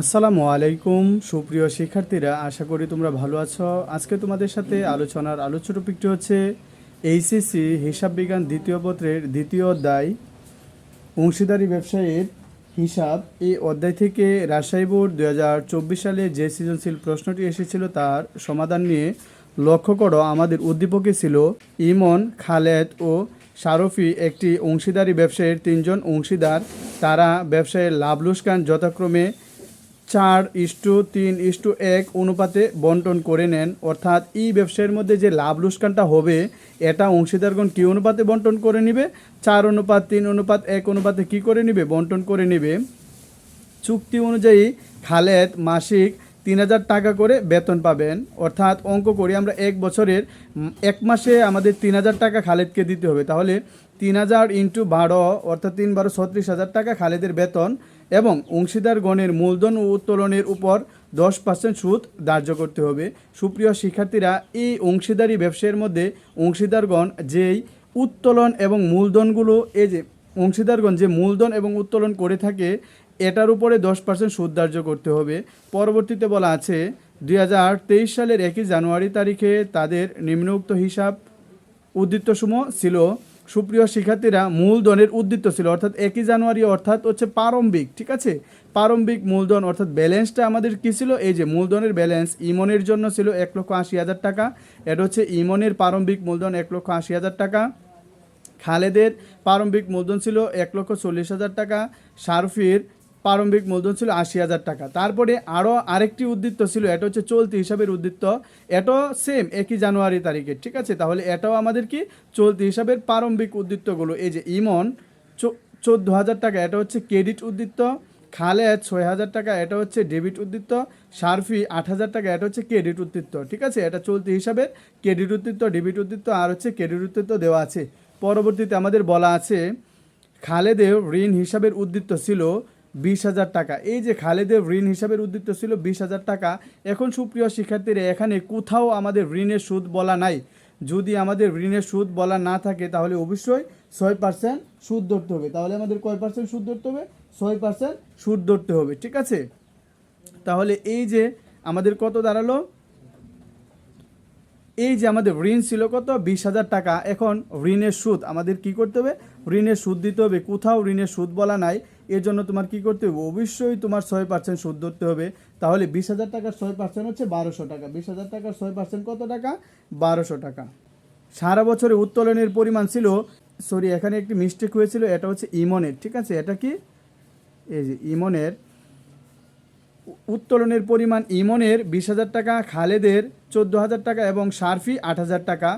আসসালামু আলাইকুম, সুপ্রিয় শিক্ষার্থীরা, আশা করি তোমরা ভালো আছো। আজকে তোমাদের সাথে আলোচনার আলোচ্য টপিকটি হচ্ছে এইচএসসি হিসাব বিজ্ঞান দ্বিতীয় পত্রের দ্বিতীয় অধ্যায়। অংশীদারি ব্যবসায়ীর হিসাব। এই অধ্যায় থেকে রাজশাহী বোর্ড দু হাজার চব্বিশ সালে যে সৃজনশীল প্রশ্নটি এসেছিল তার সমাধান নিয়ে লক্ষ্য করো, আমাদের উদ্দীপকে ছিল ইমন, খালেদ ও শারফি একটি অংশীদারি ব্যবসায়ের তিনজন অংশীদার। তারা ব্যবসায়ের লাভ যথাক্রমে চার ইস্টু তিন ইস্টু এক অনুপাতে বন্টন করে নেন। অর্থাৎ এই ব্যবসায়ের মধ্যে যে লাভ লুস্কানটা হবে, এটা অংশীদারগণ কী অনুপাতে বন্টন করে নেবে? চার অনুপাত, তিন অনুপাত, এক অনুপাতে কী করে নেবে? বন্টন করে নেবে। চুক্তি অনুযায়ী খালেদ মাসিক তিন হাজার টাকা করে বেতন পাবেন। অর্থাৎ অঙ্ক করি আমরা এক বছরের এক মাসে আমাদের তিন হাজার টাকা খালেদকে দিতে হবে। তাহলে তিন হাজার ইন্টু বারো, অর্থাৎ তিন বারো ছত্রিশ হাজার টাকা খালেদের বেতন। এবং অংশীদারগণের মূলধন উত্তোলনের উপর দশ পার্সেন্ট সুদ ধার্য করতে হবে। সুপ্রিয় শিক্ষার্থীরা, এই অংশীদারি ব্যবসায়ের মধ্যে অংশীদারগণ যেই উত্তোলন এবং মূলধনগুলো, এই যে অংশীদারগণ যে মূলধন এবং উত্তোলন করে থাকে, এটার উপরে দশ পার্সেন্ট সুদ ধার্য করতে হবে। পরবর্তীতে বলা আছে দু হাজার তেইশ সালের একই জানুয়ারি তারিখে তাদের নিম্নোক্ত হিসাব উদ্দিষ্টসমূহ ছিল সুপ্রিয় শিক্ষার্থীরা মূলধনের উদ্দিষ্ট ছিল, অর্থাৎ একই জানুয়ারি, অর্থাৎ হচ্ছে প্রারম্ভিক, ঠিক আছে? প্রারম্ভিক মূলধন অর্থাৎ ব্যালেন্সটা আমাদের কী ছিল? এই যে মূলধনের ব্যালেন্স, ইমনের জন্য ছিল এক লক্ষ আশি হাজার টাকা, এটা হচ্ছে ইমনের প্রারম্ভিক মূলধন এক লক্ষ আশি হাজার টাকা, খালেদের প্রারম্ভিক মূলধন ছিল এক লক্ষ চল্লিশ হাজার টাকা শারফির প্রারম্ভিক মূলধন ছিল আশি হাজার টাকা। তারপরে আরও আরেকটি উদ্বৃত্ত ছিল, এটা হচ্ছে চলতি হিসাবের উদ্বৃত্ত। এটাও সেম একই জানুয়ারি তারিখে, ঠিক আছে? তাহলে এটাও আমাদের কি? চলতি হিসাবের প্রারম্ভিক উদ্বৃত্তগুলো, এই যে ইমন চোদ্দ হাজার টাকা, এটা হচ্ছে ক্রেডিট উদ্বৃত্ত। খালেদ, ছয় হাজার টাকা, এটা হচ্ছে ডেবিট উদ্বৃত্ত। সার্ফি, আট হাজার টাকা, এটা হচ্ছে ক্রেডিট উদ্বৃত্ত, ঠিক আছে? এটা চলতি হিসাবে ক্রেডিট উদ্বৃত্ত, ডেবিট উদ্বৃত্ত, আর হচ্ছে ক্রেডিট উদ্বৃত্ত দেওয়া আছে। পরবর্তীতে আমাদের বলা আছে, খালেদের ঋণ হিসাবের উদ্বৃত্ত ছিল বিশ হাজার টাকা। এই যে খালেদের ঋণ হিসাবের উদ্বৃত্ত ছিল বিশ হাজার টাকা, এখন সুপ্রিয় শিক্ষার্থীরা, এখানে কোথাও আমাদের ঋণের সুদ বলা নাই। যদি আমাদের ঋণের সুদ বলা না থাকে, তাহলে অবশ্যই ছয় পার্সেন্ট সুদ ধরতে হবে। তাহলে আমাদের কয় পার্সেন্ট সুদ ধরতে হবে? ছয় পার্সেন্ট সুদ ধরতে হবে, ঠিক আছে? তাহলে এই যে আমাদের কত দাঁড়াল? এই যে আমাদের ঋণ ছিল কত? বিশ হাজার টাকা। এখন ঋণের সুদ আমাদের কি করতে হবে? ঋণের সুদ দিতে হবে। কোথাও ঋণের সুদ বলা নাই। এর জন্য তোমার কি করতে হবে? অবশ্যই তোমার ছয় পার্সেন্ট সুদ ধরতে হবে। তাহলে বিশ হাজার টাকার ছয় পার্সেন্ট হচ্ছে বারোশো টাকা। বিশ হাজার টাকার ছয় পার্সেন্ট কত টাকা? বারোশো টাকা। সারা বছরে উত্তোলনের পরিমাণ ছিল সরি এখানে একটি মিস্টেক হয়েছিল, এটা হচ্ছে ইমনের, ঠিক আছে? এটা কি? এই যে ইমনের, উত্তোলনের পরিমাণ ইমনের বিশ হাজার টাকা, খালেদের চোদ্দ হাজার টাকা এবং সার্ফি আট হাজার টাকা।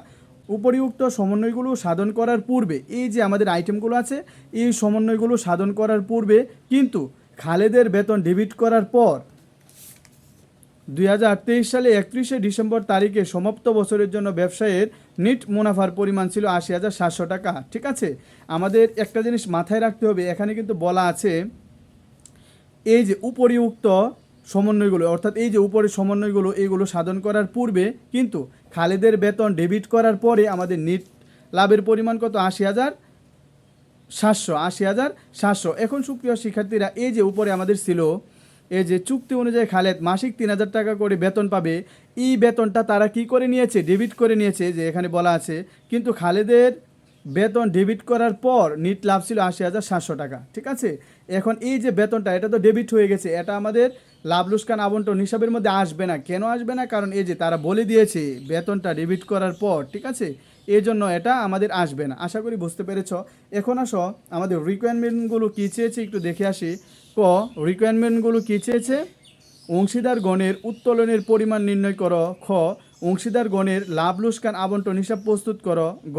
উপরিউক্ত সমন্বয়গুলো সাধন করার পূর্বে, এই যে আমাদের আইটেমগুলো আছে, এই সমন্বয়গুলো সাধন করার পূর্বে কিন্তু খালেদের বেতন ডেবিট করার পর দু হাজার তেইশ সালে একত্রিশে ডিসেম্বর তারিখে সমাপ্ত বছরের জন্য ব্যবসায়ের নিট মুনাফার পরিমাণ ছিল আশি হাজার সাতশো টাকা। ঠিক আছে? আমাদের একটা জিনিস মাথায় রাখতে হবে, এখানে কিন্তু বলা আছে, এই যে উপরিউক্ত সমন্বয়গুলো, অর্থাৎ এই যে উপরের সমন্বয়গুলো, এইগুলো সাধন করার পূর্বে কিন্তু খালেদের বেতন ডেবিট করার পরে আমাদের নিট লাভের পরিমাণ কত? আশি হাজার সাতশো, আশি হাজার সাতশো। এখন সুপ্রিয় শিক্ষার্থীরা, এই যে উপরে আমাদের ছিল, এই যে চুক্তি অনুযায়ী খালেদ মাসিক তিন হাজার টাকা করে বেতন পাবে, এই বেতনটা তারা কি করে নিয়েছে? ডেবিট করে নিয়েছে, যে এখানে বলা আছে। কিন্তু খালেদের বেতন ডেবিট করার পর নিট লাভ ছিল আশি হাজার সাতশো টাকা, ঠিক আছে? এখন এই যে বেতনটা, এটা তো ডেবিট হয়ে গেছে, এটা আমাদের লাভ লুস্কান আবন্টন হিসাবের মধ্যে আসবে না। কেন আসবে না? কারণ এই যে তারা বলে দিয়েছে, বেতনটা ডেবিট করার পর, ঠিক আছে? এই জন্য এটা আমাদের আসবে না। আশা করি বুঝতে পেরেছ? এখন আসো, আমাদের রিকোয়ারমেন্টগুলো কী চেয়েছে একটু দেখে আসি। ক রিকোয়ারমেন্টগুলো কী চেয়েছে? অংশীদার গণের উত্তোলনের পরিমাণ নির্ণয় করো। খ, অংশীদার গণের লাভ লুস্কান আবন্টন হিসাব প্রস্তুত করো। গ,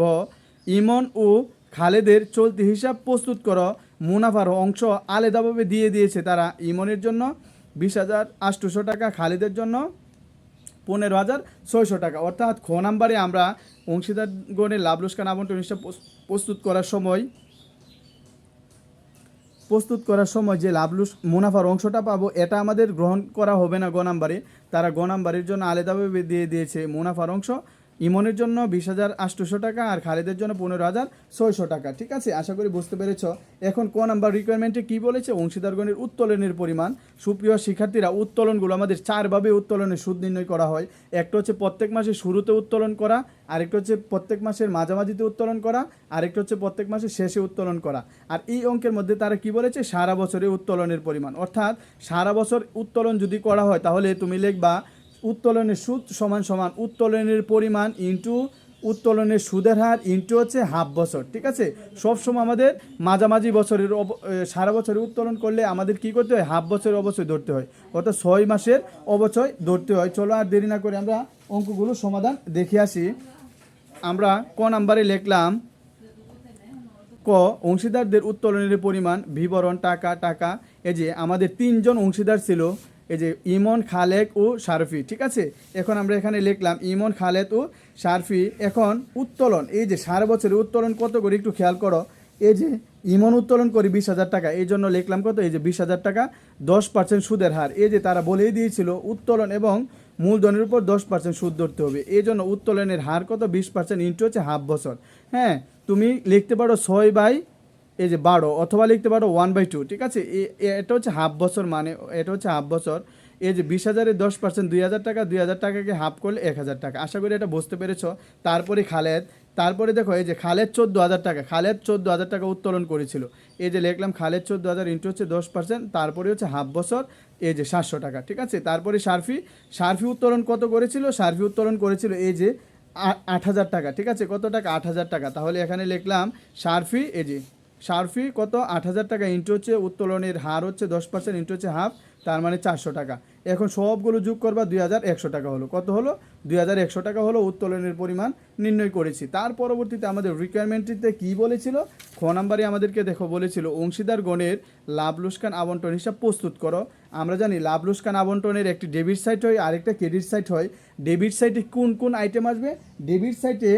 ইমন ও খালেদের চলতি হিসাব প্রস্তুত করো। মুনাফার অংশ আলাদাভাবে দিয়ে দিয়েছে তারা ইমনের জন্য। বিশ হাজার আটশোশো টাকা খালিদের জন্য, পনেরো হাজার ছয়শো টাকা। অর্থাৎ খ নাম্বারে আমরা অংশীদারগণের লাভ লুস্কান আবন্টন হিসাব প্রস্তুত করার সময়, প্রস্তুত করার সময় যে লাভ লুস মুনাফার অংশটা পাবো, এটা আমাদের গ্রহণ করা হবে না গ নাম্বারে। তারা গ নাম্বারের জন্য আলাদাভাবে দিয়ে দিয়েছে মুনাফার অংশ। ইমনের জন্য বিশ হাজার আটশোশো টাকা আর খালেদের জন্য পনেরো হাজার ছয়শো টাকা। ঠিক আছে? আশা করি বুঝতে পেরেছ। এখন ক নাম্বার রিকোয়ারমেন্টে কি বলেছে? অংশীদারগণের উত্তোলনের পরিমাণ। সুপ্রিয় শিক্ষার্থীরা, উত্তোলনগুলো আমাদের চারভাবে উত্তোলনের সুদ নির্ণয় করা হয়। একটা হচ্ছে প্রত্যেক মাসের শুরুতে উত্তোলন করা, আরেকটা হচ্ছে প্রত্যেক মাসের মাঝামাঝিতে উত্তোলন করা, আরেকটা হচ্ছে প্রত্যেক মাসের শেষে উত্তোলন করা। আর এই অঙ্কের মধ্যে তারা কি বলেছে? সারা বছরে উত্তোলনের পরিমাণ। অর্থাৎ সারা বছর উত্তোলন যদি করা হয়, তাহলে তুমি লিখবা উত্তোলনের সুদ সমান সমান উত্তোলনের পরিমাণ ইন্টু উত্তোলনের সুদের হার ইন্টু হচ্ছে হাফ বছর, ঠিক আছে? সবসময় আমাদের মাঝামাঝি বছরের সারা বছরে উত্তোলন করলে আমাদের কি করতে হয়? হাফ বছরের অবশ্যই ধরতে হয়। অর্থাৎ ছয় মাসের অবচয় ধরতে হয়। চলো আর দেরি না করে আমরা অঙ্কগুলো সমাধান দেখে আসি। আমরা ক নাম্বারে লিখলাম, ক, অংশীদারদের উত্তোলনের পরিমাণ, বিবরণ, টাকা টাকা। এই যে আমাদের তিনজন অংশীদার ছিল এই যে ইমন খালেক ও শারফি, ঠিক আছে? এখন আমরা এখানে লিখলাম ইমন, খালেদ ও শারফি। এখন উত্তোলন, এই যে সারা বছরে উত্তোলন কত করে একটু খেয়াল করো। এই যে ইমন উত্তোলন করি বিশ হাজার টাকা, এই জন্য লিখলাম কত? এই যে বিশ হাজার টাকা, দশ পার্সেন্ট সুদের হার। এই যে তারা বলেই দিয়েছিল, উত্তোলন এবং মূলধনের উপর দশ পার্সেন্ট সুদ ধরতে হবে। এই জন্য উত্তোলনের হার কত? বিশ পার্সেন্ট ইন্টু হচ্ছে হাফ বছর। হ্যাঁ তুমি লিখতে পারো ছয় বাই এই যে বারো, অথবা লিখতে পারো ওয়ান বাই টু ঠিক আছে? এটা হচ্ছে হাফ বছর মানে এটা হচ্ছে হাফ বছর। এই যে বিশ হাজারের দশ পার্সেন্ট দুই হাজার টাকা, দুই হাজার টাকাকে হাফ করলে এক হাজার টাকা। আশা করি এটা বুঝতে পেরেছ। তারপরে খালেদ, তারপরে দেখো এই যে খালেদ চোদ্দ হাজার টাকা, খালেদ চোদ্দ হাজার টাকা উত্তোলন করেছিল। এই যে লিখলাম খালেদ চোদ্দ হাজার ইন্টু হচ্ছে দশ পার্সেন্ট তারপরে হচ্ছে হাফ বছর, এই যে সাতশো টাকা, ঠিক আছে? তারপরে সার্ফি সার্ফি উত্তোলন কত করেছিল? সার্ফি উত্তোলন করেছিল এই যে আট হাজার টাকা, ঠিক আছে? কত টাকা? আট হাজার টাকা। তাহলে এখানে লিখলাম সার্ফি, এই যে সার্ফি কত? আট হাজার টাকা ইন্টু হচ্ছে উত্তোলনের হার হচ্ছে দশ পার্সেন্ট, ইন্টু হচ্ছে হাফ, তার মানে চারশো টাকা। এখন সবগুলো যোগ করবা দুই হাজার একশো টাকা হলো। কত হলো? দুই হাজার একশো টাকা হলো উত্তোলনের পরিমাণ নির্ণয় করেছি। তার পরবর্তীতে আমাদের রিকোয়ারমেন্টটিতে কী বলেছিল? খ নাম্বারে আমাদেরকে দেখো বলেছিল, অংশীদার গণের লাভ লুস্কান আবন্টন হিসাব প্রস্তুত করো। আমরা জানি লাভ লুস্কান আবন্টনের একটি ডেবিট সাইট হয়, আরেকটা ক্রেডিট সাইট হয়। ডেবিট সাইটে কোন কোন আইটেম আসবে? ডেবিট সাইটে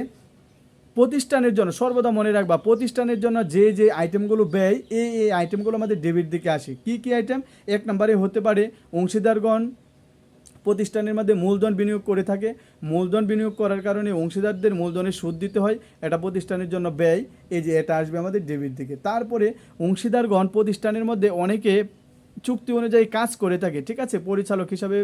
প্রতিষ্ঠানের জন্য, সর্বদা মনে রাখবা, প্রতিষ্ঠানের জন্য যে যে আইটেমগুলো ব্যয়, এই এই আইটেমগুলো আমাদের ডেবিট দিকে আসে। কি কি আইটেম এক নম্বরে হতে পারে অংশীদারগণ, প্রতিষ্ঠানের মধ্যে মূলধন বিনিয়োগ করে থাকে। মূলধন বিনিয়োগ করার কারণে অংশীদারদের মূলধনের সুদ দিতে হয়, এটা প্রতিষ্ঠানের জন্য ব্যয়, এই যে এটা আসবে আমাদের ডেবিট দিকে। তারপরে অংশীদারগণ প্রতিষ্ঠানের মধ্যে অনেকে চুক্তি অনুযায়ী কাজ করে থাকে, ঠিক আছে? পরিচালক হিসাবে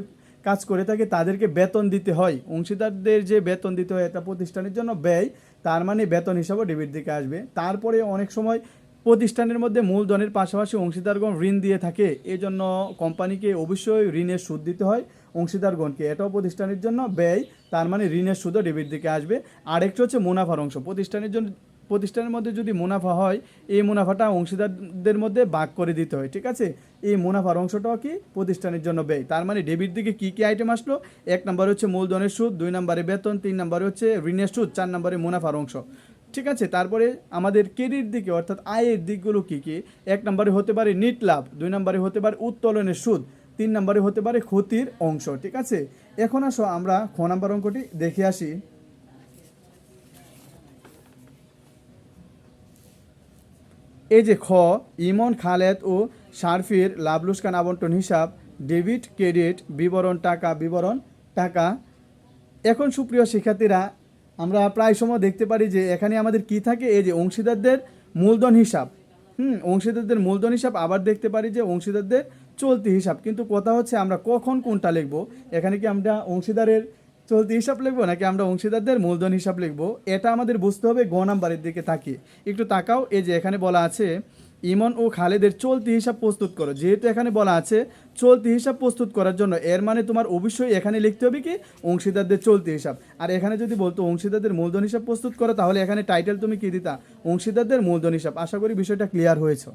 কাজ করে থাকে, তাদেরকে বেতন দিতে হয়। অংশীদারদের যে বেতন দিতে হয়, এটা প্রতিষ্ঠানের জন্য ব্যয় তার মানে বেতন হিসাবে ডেবিট দিকে আসবে। তারপরে অনেক সময় প্রতিষ্ঠানের মধ্যে মূলধনের পাশাপাশি অংশীদারগণ ঋণ দিয়ে থাকে এই জন্য কোম্পানিকে অবশ্যই ঋণের সুদ দিতে হয় অংশীদারগণকে। এটাও প্রতিষ্ঠানের জন্য ব্যয়, তার মানে ঋণের সুদও ডেবিট দিকে আসবে। আরেকটা হচ্ছে মুনাফার অংশ। প্রতিষ্ঠানের জন্য প্রতিষ্ঠানের মধ্যে যদি মুনাফা হয়, এই মুনাফাটা অংশীদারদের মধ্যে ভাগ করে দিতে হয়, ঠিক আছে? এই মুনাফার অংশটাও কি প্রতিষ্ঠানের জন্য ব্যয়? তার মানে ডেবিট দিকে কী কী আইটেম আসলো? এক নম্বর হচ্ছে মূলধনের সুদ, দুই নম্বরে বেতন, তিন নম্বরে হচ্ছে ঋণের সুদ, চার নম্বরে মুনাফার অংশ, ঠিক আছে? তারপরে আমাদের ক্রেডিট দিকে অর্থাৎ আয়ের দিকগুলো কী কী? এক নম্বরে হতে পারে নিট লাভ, দুই নম্বরে হতে পারে উত্তোলনের সুদ, তিন নম্বরে হতে পারে ক্ষতির অংশ, ঠিক আছে? এখন আসো আমরা খ নম্বর অঙ্কটি দেখে আসি। এই যে খ, ইমন খালেদ ও শারফির লাভ লুস্কান আবন্টন হিসাব, ডেবিট, ক্রেডিট, বিবরণ, টাকা বিবরণ, টাকা। এখন সুপ্রিয় শিক্ষার্থীরা, আমরা প্রায় সময় দেখতে পারি যে এখানে আমাদের কি থাকে? এই যে অংশীদারদের মূলধন হিসাব। হুম, অংশীদারদের মূলধন হিসাব আবার দেখতে পারি যে অংশীদারদের চলতি হিসাব। কিন্তু কথা হচ্ছে আমরা কখন কোনটা লিখব? এখানে কি আমরা অংশীদারের চলতি হিসাব লিখব নাকি আমরা অংশীদারদের মূলধন হিসাব লিখব? এটা আমাদের বুঝতে হবে, গ নাম্বারের দিকে তাকিয়ে। একটু তাকাও, এই যে এখানে বলা আছে, ইমন ও খালেদের চলতি হিসাব প্রস্তুত করো। যেহেতু এখানে বলা আছে, চলতি হিসাব প্রস্তুত করার জন্য, এর মানে তোমার অবশ্যই এখানে লিখতে হবে কি? অংশীদারদের চলতি হিসাব। আর এখানে যদি বলতো অংশীদারদের মূলধন হিসাব প্রস্তুত করো, তাহলে এখানে টাইটেল তুমি কী দিতা? অংশীদারদের মূলধন হিসাব। আশা করি বিষয়টা ক্লিয়ার হয়েছে।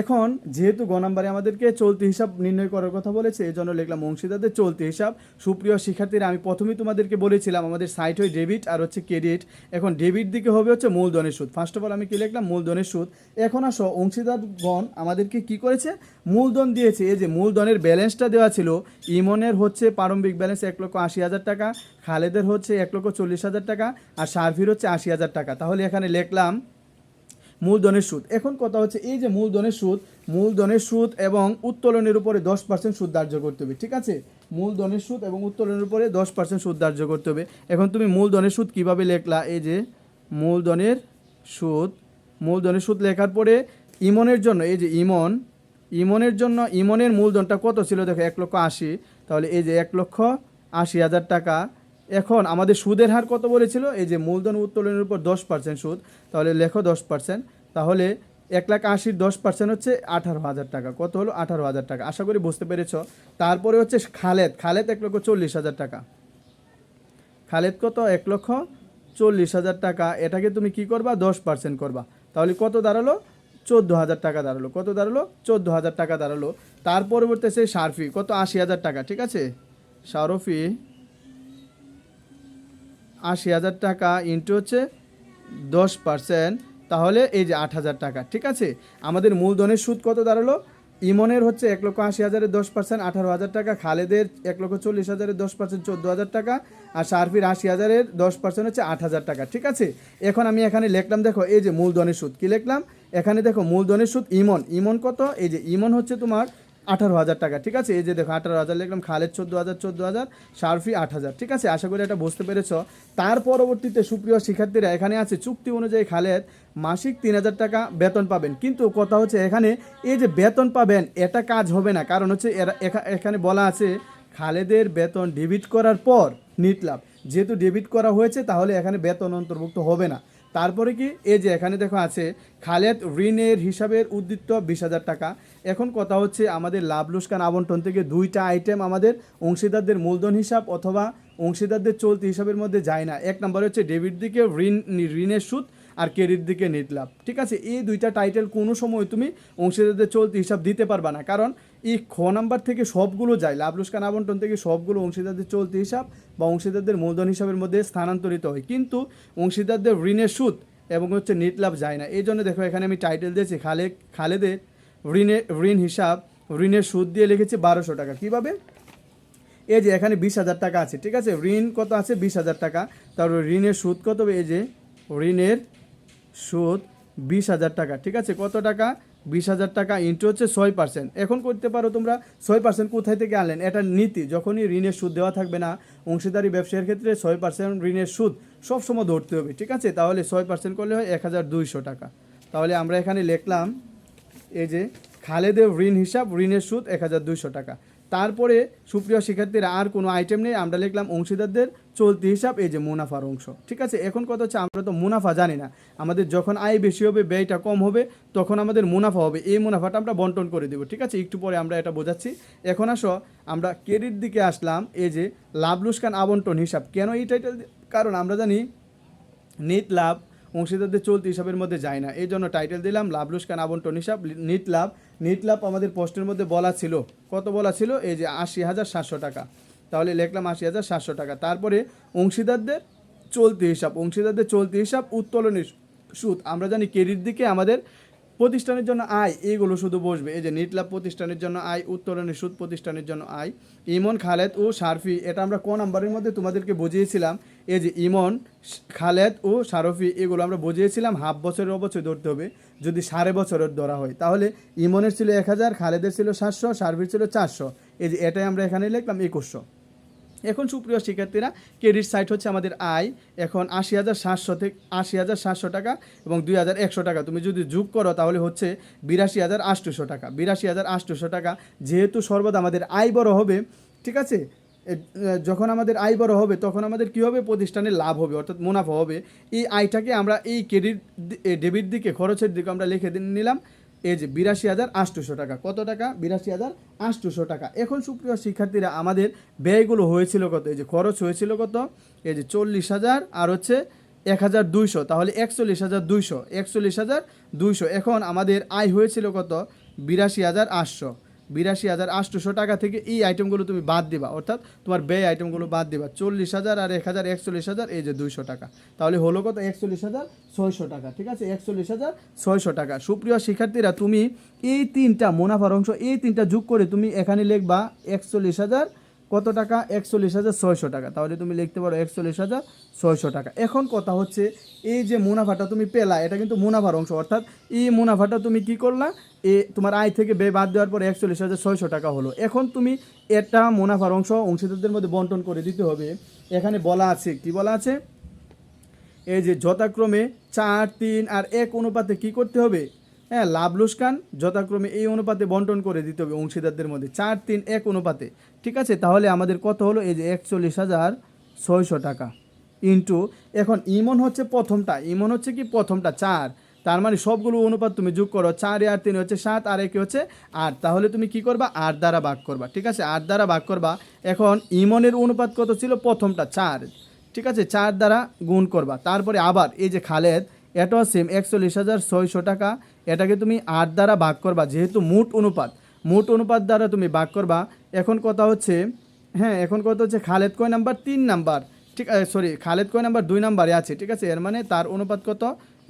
এখন যেহেতু গ নাম্বারে আমাদেরকে চলতি হিসাব নির্ণয় করার কথা বলেছে এই জন্য লিখলাম অংশীদারদের চলতি হিসাব। সুপ্রিয় শিক্ষার্থীরা, আমি প্রথমেই তোমাদেরকে বলেছিলাম, আমাদের সাইট হয় ডেবিট আর হচ্ছে ক্রেডিট এখন ডেবিট দিকে হবে হচ্ছে মূলধনের সুদ। ফার্স্ট অফ অল আমি কি লিখলাম? মূলধনের সুদ। এখন আসো, অংশীদারগণ আমাদেরকে কি করেছে? মূলধন দিয়েছে। এই যে মূলধনের ব্যালেন্সটা দেওয়া ছিল, ইমনের হচ্ছে প্রারম্ভিক ব্যালেন্স এক লক্ষ আশি হাজার টাকা, খালেদের হচ্ছে এক লক্ষ চল্লিশ হাজার টাকা, আর সার্ভির হচ্ছে আশি হাজার টাকা। তাহলে এখানে লিখলাম মূলধনের সুদ। এখন কথা হচ্ছে এই যে মূলধনের সুদ মূলধনের সুদ এবং উত্তোলনের উপরে দশ পার্সেন্ট সুদ ধার্য করতে হবে, ঠিক আছে? মূলধনের সুদ এবং উত্তোলনের উপরে দশ পার্সেন্ট সুদ ধার্য করতে হবে। এখন তুমি মূলধনের সুদ কীভাবে লেখলা? এই যে মূলধনের সুদ মূলধনের সুদ লেখার পরে ইমনের জন্য, এই যে ইমন, ইমনের জন্য ইমনের মূলধনটা কত ছিল? দেখো, এক লক্ষ আশি। তাহলে এই যে এক লক্ষ আশি হাজার টাকা এখন আমাদের সুদের হার কত বলেছিল? এই যে মূলধন উত্তোলনের উপর দশ পার্সেন্ট সুদ, তাহলে লেখো দশ পার্সেন্ট তাহলে এক লাখ আশির দশ পার্সেন্ট হচ্ছে আঠারো হাজার টাকা। কত হলো? আঠারো হাজার টাকা। আশা করি বুঝতে পেরেছ। তারপরে হচ্ছে খালেদ। খালেদ এক লক্ষ চল্লিশ হাজার টাকা। খালেদ কত? এক লক্ষ চল্লিশ হাজার টাকা। এটাকে তুমি কি করবা? দশ পার্সেন্ট করবা। তাহলে কত দাঁড়াল? চোদ্দ হাজার টাকা দাঁড়াল। কত দাঁড়াল? চোদ্দ হাজার টাকা দাঁড়াল। তার পরবর্তী সেই সারফি। কত? আশি হাজার টাকা। ঠিক আছে? সারফি আশি হাজার টাকা ইন্টু হচ্ছে দশ পার্সেন্ট তাহলে এই যে আট হাজার টাকা, ঠিক আছে? আমাদের মূলধনের সুদ কত দাঁড়াল? ইমনের হচ্ছে এক লক্ষ আশি হাজারের দশ পার্সেন্ট আঠারো হাজার টাকা, খালেদের এক লক্ষ চল্লিশ হাজারের দশ পার্সেন্ট চোদ্দ হাজার টাকা, আর সার্ফির আশি হাজারের দশ পার্সেন্ট হচ্ছে আট হাজার টাকা, ঠিক আছে? এখন আমি এখানে লিখলাম, দেখো, এই যে মূলধনের সুদ, কি লিখলাম? এখানে দেখো, মূলধনের সুদ, ইমন ইমন কত? এই যে ইমন হচ্ছে তোমার আঠারো হাজার টাকা, ঠিক আছে? এই যে দেখো, আঠারো হাজার লিখলাম, খালেদ চোদ্দ হাজার চোদ্দ হাজার সার্ফি আট হাজার, ঠিক আছে? আশা করি এটা বুঝতে পেরেছ। তার পরবর্তীতে সুপ্রিয় শিক্ষার্থীরা এখানে আছে, চুক্তি অনুযায়ী খালেদ মাসিক তিন হাজার টাকা বেতন পাবেন। কিন্তু কথা হচ্ছে এখানে, এই যে বেতন পাবেন, এটা কাজ হবে না। কারণ হচ্ছে এখানে বলা আছে, খালেদের বেতন ডেবিট করার পর নিট লাভ। যেহেতু ডেবিট করা হয়েছে, তাহলে এখানে বেতন অন্তর্ভুক্ত হবে না। তারপরে কি? এই যে এখানে দেখো আছে, খালেদ ঋণের হিসাবের উদ্দীপ্ত বিশ হাজার টাকা। এখন কথা হচ্ছে আমাদের লাভ লুস্কান আবন্টন থেকে দুইটা আইটেম আমাদের অংশীদারদের মূলধন হিসাব অথবা অংশীদারদের চলতি হিসাবের মধ্যে যায় না। এক নম্বর হচ্ছে ডেবিট দিকে ঋণ, ঋণের সুদ আর ক্রেডিট দিকে নেট লাভ। ঠিক আছে? এই দুইটা টাইটেল কোনো সময় তুমি অংশীদারদের চলতি হিসাব দিতে পারবা না। কারণ এই খ নাম্বার থেকে সবগুলো যায়। লাভ লুস্কান আবন্টন থেকে সবগুলো অংশীদারদের চলতি হিসাব বা অংশীদারদের মূলধন হিসাবের মধ্যে স্থানান্তরিত হয়। কিন্তু অংশীদারদের ঋণের সুদ এবং হচ্ছে নেট লাভ যায় না। এই জন্য দেখো, এখানে আমি টাইটেল দিয়েছি খালে খালেদের ঋণের ঋণ হিসাব, ঋণের সুদ দিয়ে লিখেছি বারোশো টাকা। কীভাবে? এই যে এখানে বিশ হাজার টাকা আছে। ঠিক আছে? ঋণ কত আছে? বিশ হাজার টাকা। তারপর ঋণের সুদ কত? এই যে ঋণের সুদ বিশ হাজার টাকা, ঠিক আছে? কত টাকা? বিশ হাজার টাকা ইন্টু হচ্ছে ছয় পার্সেন্ট এখন করতে পারো তোমরা, ছয় পার্সেন্ট কোথায় থেকে আনলেন? এটা নীতি, যখনই ঋণের সুদ দেওয়া থাকবে না, অংশীদারি ব্যবসায়ের ক্ষেত্রে ছয় পার্সেন্ট ঋণের সুদ সবসময় ধরতে হবে, ঠিক আছে? তাহলে ছয় পার্সেন্ট করলে হয় এক হাজার দুইশো টাকা। তাহলে আমরা এখানে লিখলাম, এই যে খালেদের ঋণ হিসাব, ঋণের সুদ এক হাজার দুইশো টাকা। তারপরে সুপ্রিয় শিক্ষার্থীরা আর কোনো আইটেম নেই, আমরা লিখলাম অংশীদারদের চলতি হিসাব, এই যে মুনাফার অংশ। ঠিক আছে? এখন কথা হচ্ছে আমরা তো মুনাফা জানি না। আমাদের যখন আয় বেশি হবে, ব্যয়টা কম হবে, তখন আমাদের মুনাফা হবে। এই মুনাফাটা আমরা বন্টন করে দেবো, ঠিক আছে? একটু পরে আমরা এটা বোঝাচ্ছি। এখন আসো, আমরা ক্রেডিট দিকে আসলাম, এই যে লাভ লুস্কান আবন্টন হিসাব। কেন এই টাইটেল কারণ আমরা জানি, নিট লাভ অংশীদারদের চলতি হিসাবের মধ্যে যায় না। এই জন্য টাইটেল দিলাম, লাভ লুস্কান আবন্টন হিসাব নিট লাভ নিট লাভ আমাদের পোস্টের মধ্যে বলা ছিল। কত বলা ছিল? এই যে আশি হাজার সাতশো টাকা। তাহলে লিখলাম আশি হাজার সাতশো টাকা। তারপরে অংশীদারদের চলতি হিসাব। অংশীদারদের চলতি হিসাব উত্তোলনের সুদ। আমরা জানি ক্রেডিট দিকে আমাদের প্রতিষ্ঠানের জন্য আয় এইগুলো শুধু বসবে। এই যে নিট লাভ প্রতিষ্ঠানের জন্য আয় উত্তরণের সুদ প্রতিষ্ঠানের জন্য আয়, ইমন, খালেদ ও সারফি এটা আমরা ক নাম্বারের মধ্যে তোমাদেরকে বুঝিয়েছিলাম। এই যে ইমন, খালেদ ও সারফি এগুলো আমরা বুঝিয়েছিলাম, হাফ বছরের অবশ্যই ধরতে হবে, যদি সাড়ে বছরের ধরা হয়। তাহলে ইমনের ছিল এক হাজার, খালেদের ছিল সাতশো সার্ভির ছিল চারশো। এই যে এটাই আমরা এখানে লিখলাম একুশশো। এখন সুপ্রিয় শিক্ষার্থীরা ক্রেডিট সাইট হচ্ছে আমাদের আয়। এখন আশি হাজার সাতশো থেকে আশি হাজার সাতশো টাকা এবং দুই হাজার একশো টাকা। তুমি যদি যোগ করো, তাহলে হচ্ছে বিরাশি হাজার আটশোশো টাকা। বিরাশি হাজার আটশোশো টাকা যেহেতু সর্বদা আমাদের আয় বড় হবে, ঠিক আছে? যখন আমাদের আয় বড় হবে, তখন আমাদের কী হবে? প্রতিষ্ঠানের লাভ হবে, অর্থাৎ মুনাফা হবে। এই আয়টাকে আমরা এই ক্রেডিট ডেবিট দিকে, খরচের দিকে আমরা লিখে নিলাম। এই যে বিরাশি হাজার আটশোশো টাকা। কত টাকা? বিরাশি হাজার আটশোশো টাকা। এখন সুপ্রিয় শিক্ষার্থীরা, আমাদের ব্যয়গুলো হয়েছিল কত? এই যে খরচ হয়েছিল কত? এই যে চল্লিশ হাজার আর হচ্ছে এক হাজার দুইশো। তাহলে একচল্লিশ হাজার দুইশো। একচল্লিশ হাজার দুইশো। এখন আমাদের আয় হয়েছিল কত? বিরাশি হাজার আটশো। বিরাশি হাজার আটশোশো টাকা থেকে এই আইটেমগুলো তুমি বাদ দিবা, অর্থাৎ তোমার ব্যয় আইটেমগুলো বাদ দিবা। চল্লিশ হাজার আর এক হাজার, একচল্লিশ হাজার, এই যে দুইশো টাকা। তাহলে হলো কত? একচল্লিশ হাজার ছয়শো টাকা, ঠিক আছে? একচল্লিশ হাজার ছয়শো টাকা। সুপ্রিয় শিক্ষার্থীরা, তুমি এই তিনটা মুনাফার অংশ, এই তিনটা যোগ করে তুমি এখানে লিখবা একচল্লিশ হাজার কত টাকা? একচল্লিশ হাজার ছয়শো টাকা। তাহলে তুমি লিখতে পারো একচল্লিশ হাজার ছয়শো টাকা। এখন কথা হচ্ছে, এই যে মুনাফাটা তুমি পেলা, এটা কিন্তু মুনাফার অংশ। অর্থাৎ এই মুনাফাটা তুমি কি করলা? এ তোমার আয় থেকে বে বাদ দেওয়ার পরে একচল্লিশ হাজার ছয়শো টাকা হলো। এখন তুমি এটা মুনাফার অংশ অংশীদারদের মধ্যে বন্টন করে দিতে হবে। এখানে বলা আছে, কি বলা আছে? এই যে যথাক্রমে চার, তিন আর এক অনুপাতে কি করতে হবে? হ্যাঁ লাভ লুস্কান যথাক্রমে এই অনুপাতে বন্টন করে দিতে হবে অংশীদারদের মধ্যে। চার তিন এক অনুপাতে। ঠিক আছে? তাহলে আমাদের কত হলো? এই যে একচল্লিশ হাজার ছয়শো টাকা। ইন্টু, এখন ইমন হচ্ছে প্রথমটা। ইমন হচ্ছে কি? প্রথমটা চার। তার মানে সবগুলো অনুপাত তুমি যোগ করো। চার আর তিন হচ্ছে সাত, আর একে হচ্ছে আট। তাহলে তুমি কি করবা? আট দ্বারা ভাগ করবা। ঠিক আছে? আট দ্বারা ভাগ করবা। এখন ইমনের অনুপাত কত ছিল? প্রথমটা চার। ঠিক আছে? চার দ্বারা গুণ করবা। তারপরে আবার এই যে খালেদ, এটাও সেম একচল্লিশ হাজার ছয়শো টাকা। এটাকে তুমি আট দ্বারা ভাগ করবা, যেহেতু মোট অনুপাত। মোট অনুপাত দ্বারা তুমি ভাগ করবা। এখন কথা হচ্ছে হ্যাঁ এখন কথা হচ্ছে খালেদ কয় নাম্বার? তিন নাম্বার। ঠিক আছে সরি খালেদ কয় নাম্বার? দুই নাম্বারে আছে, ঠিক আছে? এর মানে তার অনুপাত কত?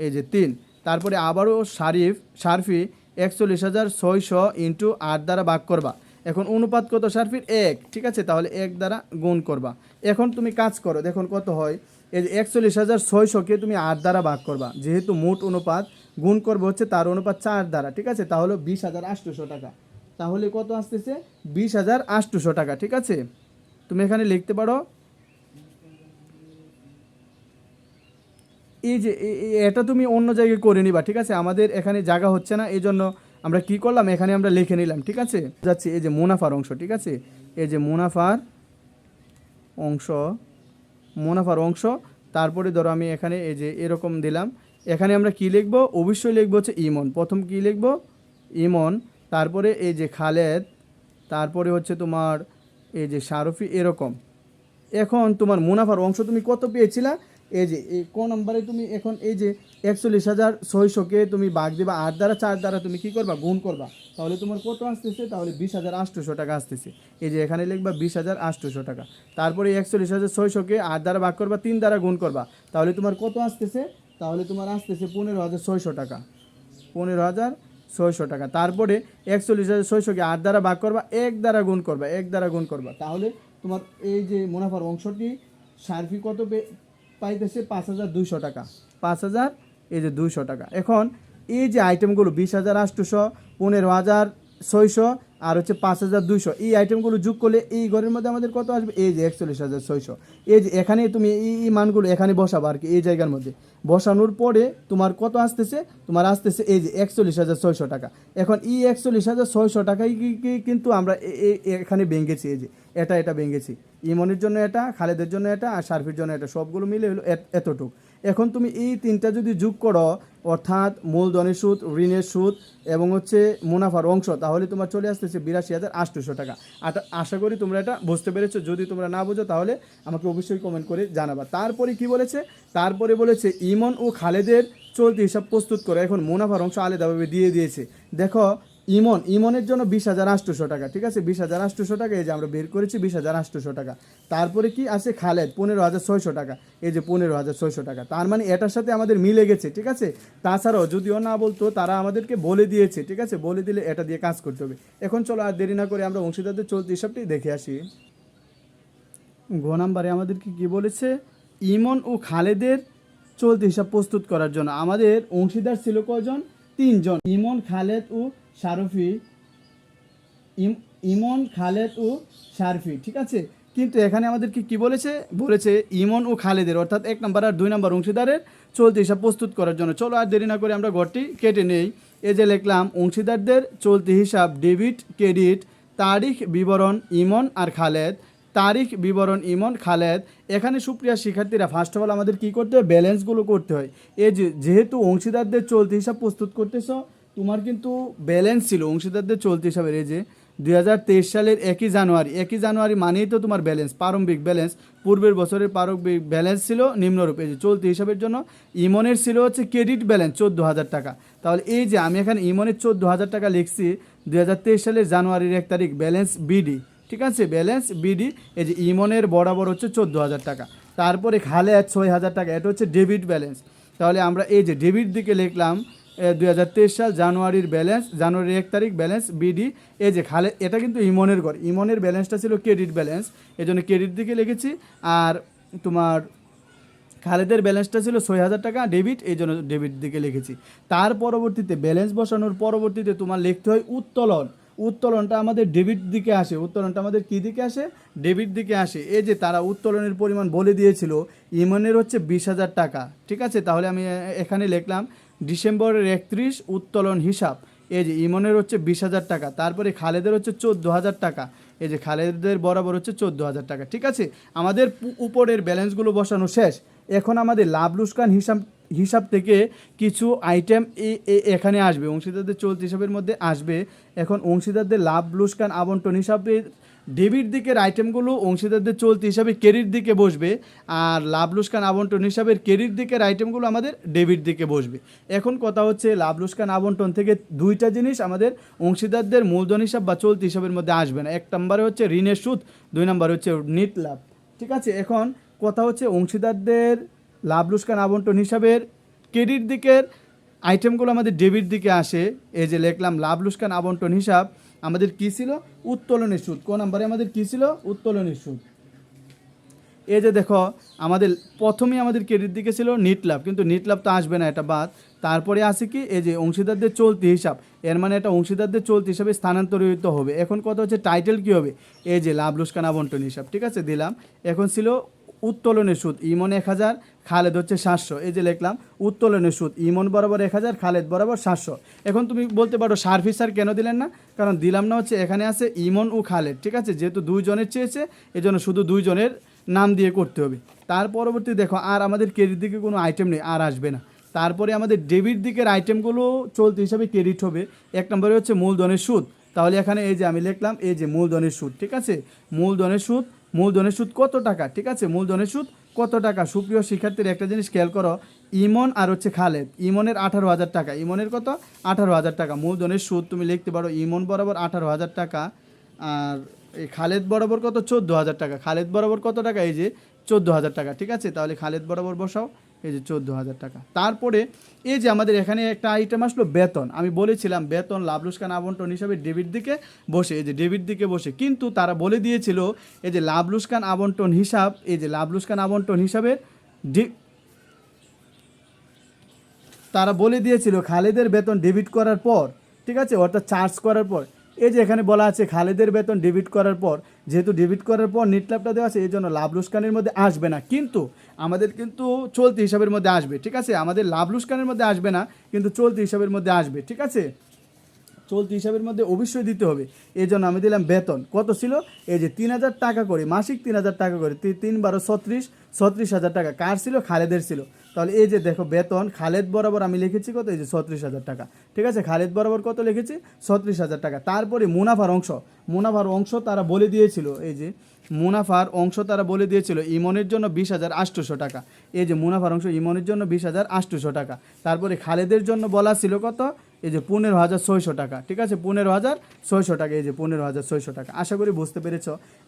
এই যে তিন। তারপরে আবারও শারিফ শারফি একচল্লিশ হাজার ছয়শো ইন্টু আট দ্বারা ভাগ করবা। এখন অনুপাত কত শারফির এক। ঠিক আছে? তাহলে এক দ্বারা গুণ করবা। এখন তুমি কাজ করো, দেখুন কত হয়। এই যে একচল্লিশ হাজার ছয়শোকে তুমি আট দ্বারা ভাগ করবা, যেহেতু মোট অনুপাত। গুণ করব হচ্ছে তার অনুপাত চার দ্বারা, ঠিক আছে? তাহলে বিশ হাজার আটশোশো টাকা। তাহলে কত আসতেছে? বিশ হাজার আটশোশো টাকা, ঠিক আছে? তুমি এখানে লিখতে পারো। এই যে এটা তুমি অন্য জায়গায় করে নিবা, ঠিক আছে? আমাদের এখানে জায়গা হচ্ছে না এই জন্য আমরা কি করলাম? এখানে আমরা লিখে নিলাম, ঠিক আছে? যাচ্ছে এই যে মুনাফার অংশ, ঠিক আছে? এই যে মুনাফার অংশ মুনাফার অংশ, তারপরে ধরো আমি এখানে এই যে এরকম দিলাম এখানে আমরা কি লিখব? অবশ্যই লিখব হচ্ছে ইমন। প্রথম কি লিখব? ইমন। তারপরে এই যে খালেদ, তারপরে হচ্ছে তোমার এই যে শারফি এরকম। এখন তোমার মুনাফার অংশ তুমি কত পেয়েছিলা? এই যে, এই কোন নম্বরে তুমি এখন এই যে একচল্লিশ হাজার ছয়শোকে তুমি বাঘ দেবা, আট দ্বারা চার দ্বারা তুমি কি করবা? গুণ করবা। তাহলে তোমার কত আসতেছে? তাহলে বিশ হাজার আটশোশো টাকা আসতেছে। এই যে এখানে লিখবা বিশ হাজার আটশোশো টাকা। তারপরে একচল্লিশ হাজার ছয়শোকে আট দ্বারা ভাগ করবা, তিন দ্বারা গুণ করবা। তাহলে তোমার কত আসতেছে? তাহলে তোমার আসতেছে পনেরো হাজার ছয়শো টাকা। পনেরো হাজার ছয়শো টাকা। তারপরে একচল্লিশ হাজার ছয়শোকে আট দ্বারা ভাগ করবা, এক দ্বারা গুণ করবা, এক দ্বারা গুণ করবা। তাহলে তোমার এই যে মুনাফার অংশটি সার্ফি কত পাইতেছে? পাঁচ হাজার দুইশো টাকা। পাঁচ হাজার, এই যে দুইশো টাকা। এখন এই যে আইটেমগুলো বিশ হাজার আটশোশো পনেরো হাজার ছয়শো আর হচ্ছে পাঁচ হাজার দুইশো। এই আইটেমগুলো যোগ করলে এই ঘরের মধ্যে আমাদের কত আসবে? এই যে একচল্লিশ হাজার ছয়শো। এই যে এখানে তুমি এই মানগুলো এখানে বসাবো আর কি, এই জায়গার মধ্যে। বসানোর পরে তোমার কত আসতেছে? তোমার আসতেছে এই যে একচল্লিশ হাজার ছয়শো টাকা। এখন এই একচল্লিশ হাজার ছয়শো টাকাই কিন্তু আমরা এখানে ভেঙেছি, এই যে এটা এটা ভেঙেছি। ইমনের জন্য এটা, খালেদের জন্য এটা, আর শারফির জন্য এটা, সবগুলো মিলে হলো এত- এতটুক। এখন তুমি এই তিনটা যদি যোগ করো, অর্থাৎ মূলধনের সুদ, ঋণের সুদ এবং হচ্ছে মুনাফার অংশ, তাহলে তোমার চলে আসতেছে বিরাশি হাজার আটশোশো টাকা। আটা- আশা করি তোমরা এটা বুঝতে পেরেছ। যদি তোমরা না বোঝো, তাহলে আমাকে অবশ্যই কমেন্ট করে জানাবা। তারপরে কি বলেছে? তারপরে বলেছে, ইমন ও খালেদের চলতি হিসাব প্রস্তুত করে। এখন মুনাফার অংশ আলাদাভাবে দিয়ে দিয়েছে। দেখো ইমন, ইমনের জন্য বিশ হাজার আটশোশো টাকা, ঠিক আছে? বিশ হাজার আটশোশো টাকা, এই যে আমরা বের করেছি বিশ হাজার আটশোশো টাকা। তারপরে কি আছে? খালেদ, পনেরো হাজার ছয়শো টাকা। এই যে পনেরো হাজার ছয়শো টাকা। তার মানে এটার সাথে আমাদের মিলে গেছে, ঠিক আছে? তাছাড়াও যদিও না বলতো, তারা আমাদেরকে বলে দিয়েছে, ঠিক আছে? বলে দিলে এটা দিয়ে কাজ করতে হবে। এখন চলো আর দেরি না করে আমরা অংশীদারদের চলতি হিসাবটি দেখে আসি। ঘ নাম্বারে আমাদেরকে কি বলেছে? ইমন ও খালেদের চলতি হিসাব প্রস্তুত করার জন্য। আমাদের অংশীদার ছিল কজন তিনজন। ইমন, খালেদ ও ইম- ইমন, খালেদ ও শারফি, ঠিক আছে? কিন্তু এখানে আমাদেরকে কি বলেছে? বলেছে ইমন ও খালেদের, অর্থাৎ এক নম্বর আর দুই নম্বর অংশীদারের চলতি হিসাব প্রস্তুত করার জন্য। চলো আর দেরি না করে আমরা ঘরটি কেটে নেই। এই যে লিখলাম, অংশীদারদের চলতি হিসাব, ডেবিট, ক্রেডিট, তারিখ, বিবরণ, ইমন আর খালেদ। তারিখ, বিবরণ, ইমন, খালেদ। এখানে সুপ্রিয়া শিক্ষার্থীরা ফার্স্ট অফ অল আমাদের কি করতে হয়? ব্যালেন্সগুলো করতে হয়। যে, যেহেতু অংশীদারদের চলতি হিসাব প্রস্তুত করতেছো তোমার কিন্তু ব্যালেন্স ছিল, অংশীদারদের চলতি হিসাবে যে দুই সালের একই জানুয়ারি একই জানুয়ারি মানেই তো তোমার ব্যালেন্স প্রারম্ভিক ব্যালেন্স পূর্বের বছরের প্রারম্ভিক ব্যালেন্স ছিল নিম্নরূপ। যে চলতি হিসাবের জন্য ইমনের ছিল হচ্ছে ক্রেডিট ব্যালেন্স চোদ্দ হাজার টাকা। তাহলে এই যে আমি এখানে ইমনের চোদ্দ হাজার টাকা লিখছি, দুই হাজার তেইশ সালের জানুয়ারির এক তারিখ ব্যালেন্স বিডি ঠিক আছে? ব্যালেন্স বিডি এই যে ইমনের বরাবর হচ্ছে চোদ্দ হাজার টাকা। তারপরে খালে ছয় হাজার টাকা, এটা হচ্ছে ডেবিট ব্যালেন্স তাহলে আমরা এই যে ডেবিট দিকে লিখলাম দুই হাজার তেইশ সাল জানুয়ারির ব্যালেন্স জানুয়ারির এক তারিখ ব্যালেন্স বিডি এই যে খালে, এটা কিন্তু ইমনের ঘর। ইমনের ব্যালেন্সটা ছিল ক্রেডিট ব্যালেন্স এই জন্য ক্রেডিট দিকে লিখেছি, আর তোমার খালেদের ব্যালেন্সটা ছিল ছয় হাজার টাকা ডেবিট এই জন্য ডেবিট দিকে লিখেছি। তার পরবর্তীতে ব্যালেন্স বসানোর পরবর্তীতে তোমার লিখতে হয় উত্তোলন। উত্তোলনটা আমাদের ডেবিট দিকে আসে। উত্তোলনটা আমাদের কী দিকে আসে? ডেবিট দিকে আসে। এই যে তারা উত্তোলনের পরিমাণ বলে দিয়েছিল, ইমনের হচ্ছে বিশ হাজার টাকা। ঠিক আছে? তাহলে আমি এখানে লিখলাম ডিসেম্বরের একত্রিশ উত্তোলন হিসাব। এই যে ইমনের হচ্ছে বিশ হাজার টাকা, তারপরে খালেদের হচ্ছে চোদ্দ হাজার টাকা, এই যে খালেদের বরাবর হচ্ছে চোদ্দ হাজার টাকা, ঠিক আছে? আমাদের উপরের ব্যালেন্সগুলো বসানো শেষ। এখন আমাদের লাভ লুস্কান হিসাব হিসাব থেকে কিছু আইটেম এখানে আসবে। অংশীদারদের চলতি হিসাবের মধ্যে আসবে। এখন অংশীদারদের লাভ লুস্কান আবন্টন হিসাবে ডেবিট দিকের আইটেমগুলো অংশীদারদের চলতি হিসাবে ক্রেডিট দিকে বসবে, আর লাভ লুস্কান আবন্টন হিসাবের ক্রেডিট দিকের আইটেমগুলো আমাদের ডেবিট দিকে বসবে। এখন কথা হচ্ছে লাভ লুস্কান আবন্টন থেকে দুইটা জিনিস আমাদের অংশীদারদের মূলধন হিসাব বা চলতি হিসাবের মধ্যে আসবে না। এক নম্বরে হচ্ছে ঋণের সুদ, দুই নম্বরে হচ্ছে নিট লাভ। ঠিক আছে? এখন কথা হচ্ছে অংশীদারদের লাভ লুস্কান আবন্টন হিসাবের ক্রেডিট দিকের আইটেমগুলো আমাদের ডেবিট দিকে আসে। এই যে লিখলাম লাভ লুস্কান আবন্টন হিসাব আমাদের কী ছিল? উত্তোলনের সুদ। কোন নাম্বারে আমাদের কী ছিল? উত্তোলনের সুদ। এই যে দেখো, আমাদের প্রথমেই আমাদের ক্রেডিট দিকে ছিল নিট লাভ, কিন্তু নিট লাভ তো আসবে না এটা বাদ। তারপরে আছে কি? এই যে অংশীদারদের চলতি হিসাব, এর মানে এটা অংশীদারদের চলতি হিসাবে স্থানান্তরিত হবে। এখন কথা হচ্ছে টাইটেল কি হবে? এই যে লাভ, লুস্কান, আবন্টন হিসাব, ঠিক আছে? দিলাম। এখন ছিল উত্তোলনের সুদ, ইমন এক হাজার খালেদ হচ্ছে সাতশো। এই যে লিখলাম উত্তোলনের সুদ, ইমন বরাবর এক হাজার, খালেদ বরাবর সাতশো। এখন তুমি বলতে পারো সার্ভিস স্যার কেন দিলেন না? কারণ দিলাম না হচ্ছে এখানে আছে ইমন ও খালেদ, ঠিক আছে? যেহেতু দুইজনের চেয়েছে, এজন্য শুধু দুইজনের নাম দিয়ে করতে হবে। তার পরবর্তী দেখো, আর আমাদের ক্রেডিট দিকে কোনো আইটেম নেই, আর আসবে না। তারপরে আমাদের ডেবিট দিকের আইটেমগুলো চলতি হিসাবে ক্রেডিট হবে। এক নম্বরে হচ্ছে মূলধনের সুদ। তাহলে এখানে এই যে আমি লিখলাম, এই যে মূলধনের সুদ, ঠিক আছে? মূলধনের সুদ মূলধনের সুদ কত টাকা, ঠিক আছে? মূলধনের সুদ কত টাকা? সুপ্রিয় শিক্ষার্থীর, একটা জিনিস খেয়াল করো, ইমন আর হচ্ছে খালেদ। ইমনের আঠারো হাজার টাকা। ইমনের কত? আঠারো হাজার টাকা। মূলধনের সুদ তুমি লিখতে পারো, ইমন বরাবর আঠারো হাজার টাকা, আর এই খালেদ বরাবর কত? চোদ্দ হাজার টাকা। খালেদ বরাবর কত টাকা? এই যে চোদ্দ হাজার টাকা। ঠিক আছে? তাহলে খালেদ বরাবর বসাও। এই যে চোদ্দ হাজার টাকা। তারপরে এই যে আমাদের এখানে একটা আইটেম আসলো, বেতন। আমি বলেছিলাম, বেতন লাভলুস্কান আবন্টন হিসাবে ডেবিট দিকে বসে, এই যে ডেবিট দিকে বসে। কিন্তু তারা বলে দিয়েছিল, এই যে লাভলুস্কান আবন্টন হিসাব, এই যে লাভলুস্কান আবন্টন হিসাবে ডি তারা বলে দিয়েছিল, খালেদের বেতন ডেবিট করার পর, ঠিক আছে? অর্থাৎ চার্জ করার পর। এই যে এখানে বলা আছে খালেদের বেতন ডেবিট করার পর, যেহেতু ডেবিট করার পর নিট লাভটা দেওয়া আছে এই জন্য লাভ লুস্কানের মধ্যে আসবে না। কিন্তু আমাদের কিন্তু চলতি হিসাবের মধ্যে আসবে, ঠিক আছে? আমাদের লাভ লুস্কানের মধ্যে আসবে না, কিন্তু চলতি হিসাবের মধ্যে আসবে, ঠিক আছে? চলতি হিসাবের মধ্যে অবশ্যই দিতে হবে। এই জন্য আমি দিলাম বেতন। কত ছিল? এই যে তিন হাজার টাকা করে, মাসিক তিন হাজার টাকা করে তিন বারো ছত্রিশ ছত্রিশ হাজার টাকা। কার ছিল? খালেদের ছিল। তাহলে এই যে দেখো বেতন, খালেদ বরাবর আমি লিখেছি কত? এই যে ছত্রিশ হাজার টাকা। ঠিক আছে? খালেদ বরাবর কত লিখেছি? ছত্রিশ হাজার টাকা। তারপরে মুনাফার অংশ। মুনাফার অংশ তারা বলে দিয়েছিল, এই যে মুনাফার অংশ তারা বলে দিয়েছিল, ইমনের জন্য বিশ হাজার আটশোশো টাকা। এই যে মুনাফার অংশ, ইমনের জন্য বিশ হাজার আটশোশো টাকা। তারপরে খালেদের জন্য বলা ছিল কত? এই যে পনেরো হাজার ছয়শো টাকা, ঠিক আছে? পনেরো হাজার ছয়শো টাকা, এই যে পনেরো হাজার ছয়শো টাকা। আশা করি বুঝতে পেরেছ।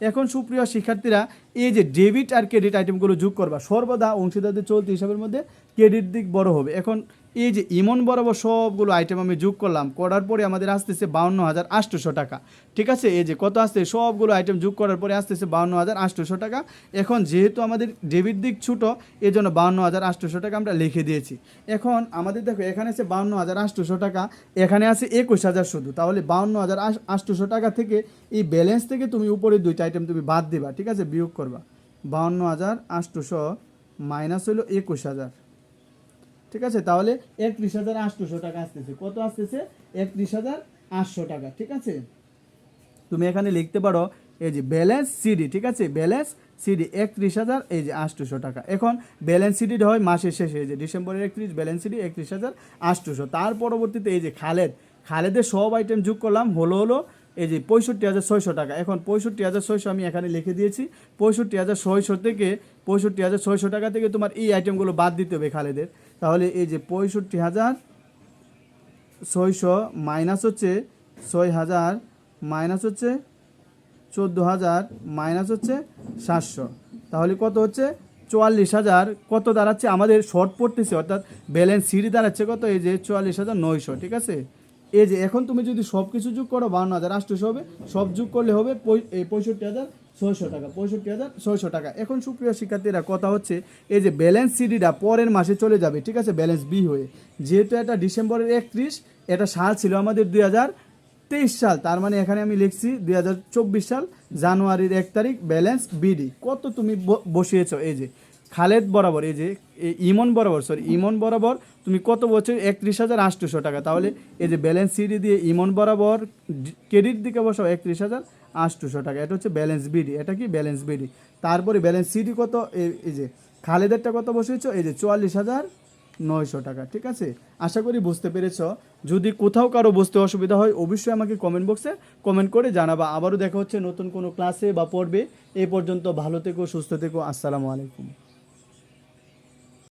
এখন সুপ্রিয় শিক্ষার্থীরা, এই যে ডেবিট আর ক্রেডিট আইটেমগুলো যোগ করবা, সর্বদা অংশীদারদের চলতি হিসাবের মধ্যে ক্রেডিট দিক বড় হবে। এখন এই যে ইমন বরাবর সবগুলো আইটেম আমি যোগ করলাম, করার পরে আমাদের আসতেছে বাউন্ন হাজার আটশোশো টাকা। ঠিক আছে? এই যে কত আসছে? সবগুলো আইটেম যোগ করার পরে আসতেছে বাউন্ন হাজার আটশোশো টাকা। এখন যেহেতু আমাদের ডেবিট দিক ছোটো এই জন্য বাউন্ন হাজার আটশোশো টাকা আমরা লিখে দিয়েছি। এখন আমাদের দেখো, এখানে আছে বাউন্ন হাজার আটশোশো টাকা, এখানে আছে একুশ হাজার শুধু। তাহলে বাউন্ন হাজার আটশোশো টাকা থেকে এই ব্যালেন্স থেকে তুমি উপরে দুইটা আইটেম তুমি বাদ দিবা। ঠিক আছে? বিয়োগ করবা। বাউন্ন হাজার আটশোশো মাইনাস হলো একুশ হাজার। ঠিক আছে? তাহলে একত্রিশ হাজার আটশোশো টাকা আসতেছে। কত আসতেছে? একত্রিশ হাজার আটশো টাকা, ঠিক আছে? তুমি এখানে লিখতে পারো, এই যে ব্যালেন্স সিডি, ঠিক আছে? ব্যালেন্স সিডি একত্রিশ হাজার, এই যে আটশোশো টাকা। এখন ব্যালেন্স সিডি হয় মাসের শেষে, এই যে ডিসেম্বরের একত্রিশ, ব্যালেন্স সিডি একত্রিশ হাজার আটশোশো। তার পরবর্তীতে এই যে খালেদ, খালেদের সব আইটেম যোগ করলাম, হলো হলো এই যে পঁয়ষট্টি হাজার ছয়শো টাকা। এখন পঁয়ষট্টি হাজার ছয়শো আমি এখানে লিখে দিয়েছি। পঁয়ষট্টি হাজার ছয়শো থেকে, পঁয়ষট্টি হাজার ছয়শো টাকা থেকে তোমার এই আইটেমগুলো বাদ দিতে হবে খালেদের। তাহলে এই যে পঁয়ষট্টি হাজার ছয়শো মাইনাস হচ্ছে ছয় হাজার মাইনাস হচ্ছে চোদ্দ হাজার মাইনাস হচ্ছে সাতশো। তাহলে কত হচ্ছে? চুয়াল্লিশ হাজার। কত দাঁড়াচ্ছে? আমাদের শর্ট পড়তেছে, অর্থাৎ ব্যালেন্স সিডি দাঁড়াচ্ছে কত? এই যে চুয়াল্লিশ হাজার নয়শো, ঠিক আছে? এই যে এখন তুমি যদি সব কিছু যোগ করো বান্ন হাজার আটশোশো হবে সব যোগ করলে হবে পঁয়ষট্টি হাজার ছয়শো টাকা, পঁয়ষট্টি হাজার ছয়শো টাকা। এখন সুপ্রিয় শিক্ষার্থীরা, কথা হচ্ছে, এই যে ব্যালেন্স সিডিটা পরের মাসে চলে যাবে, ঠিক আছে? ব্যালেন্স বি হয়ে। যেহেতু এটা ডিসেম্বরের একত্রিশ, এটা সাল ছিল আমাদের দুই হাজার তেইশ সাল। তার মানে এখানে আমি লিখছি দুই হাজার চব্বিশ সাল, জানুয়ারির এক তারিখ ব্যালেন্স বিডি কত তুমি বসিয়েছো? এই যে, খালেদ বরাবর, এই যে ইমন বরাবর সরি ইমন বরাবর, তুমি কত বছর? একত্রিশ হাজার আটশোশো টাকা। তাহলে এই যে ব্যালেন্স সিডি দিয়ে ইমন বরাবর ক্রেডিট দিকে বসাও, একত্রিশ হাজার আটশোশো টাকা। এটা হচ্ছে ব্যালেন্স বিডি এটা কি? ব্যালেন্স বিডি তারপরে ব্যালেন্স সিডি কত? এই- যে, খালেদেরটা কত বসেছ এই যে, চুয়াল্লিশ হাজার নয়শো টাকা, ঠিক আছে? আশা করি বুঝতে পেরেছ। যদি কোথাও কারও বুঝতে অসুবিধা হয়, অবশ্যই আমাকে কমেন্ট বক্সে কমেন্ট করে জানাবা। আবারও দেখা হচ্ছে নতুন কোনো ক্লাসে বা পড়বে এ পর্যন্ত ভালো থেকো, সুস্থ থেকো। আসসালামু আলাইকুম।